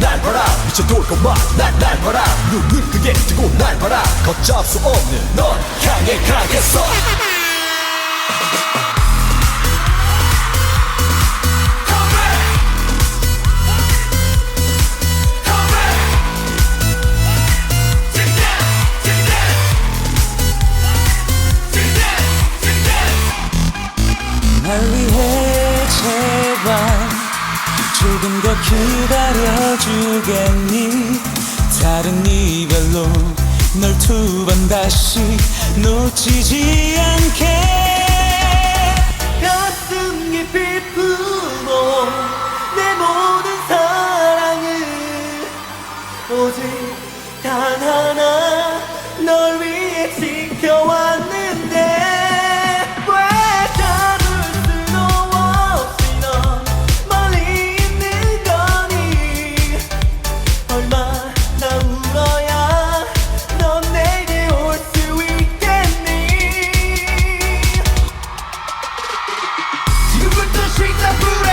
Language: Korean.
날 봐라. 미쳐 돌것만 난날 봐라. 눈을 크게 뜨고 날 봐라. 걷잡수 없는 넌 향해 가겠어. 조금 더 기다려주겠니? 다른 이별로 널 두 번 다시 놓치지 않게. 가슴 깊이 부 Treat the food